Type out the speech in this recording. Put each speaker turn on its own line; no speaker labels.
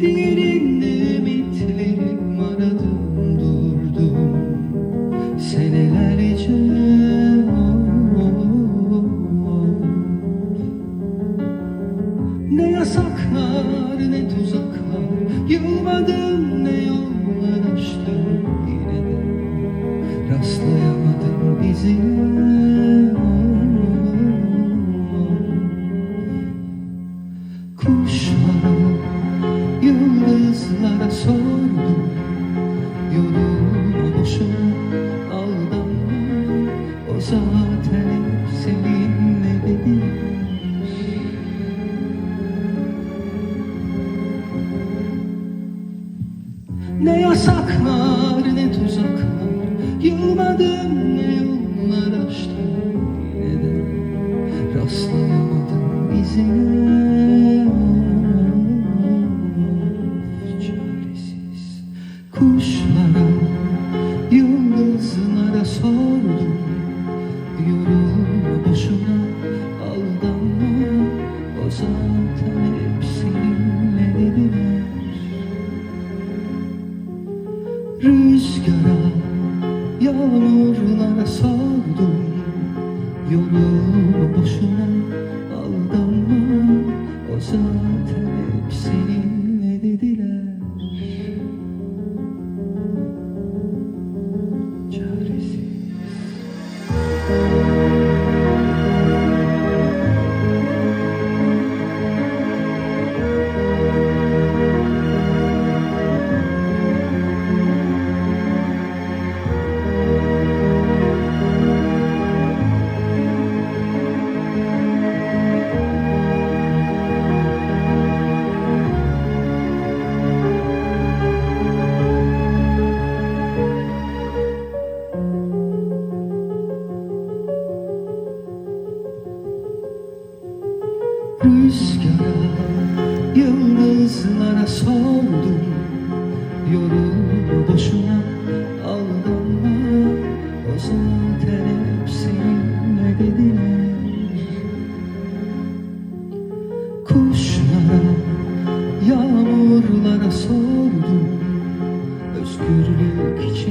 Dilinde ümitlerim aradım durdum Senelerce. Ne yasaklar ne tuzaklar Yılmadım ne yollar açtım Yine rastlayamadım izine zaten seninle dedi Ne yasaklar ne tuzaklar Yılmadım ne yollar açtım Yine rastlayamadım izine Çaresiz kuşlara Rüzgara, yağmurlara saldım Yoluma boşuna aldanma. O zaten Rüzgara, yıldızlara sordum. Yorulma boşuna aldanma. O zaten Kuşlara, yağmurlara sordum. Özgürlük içinde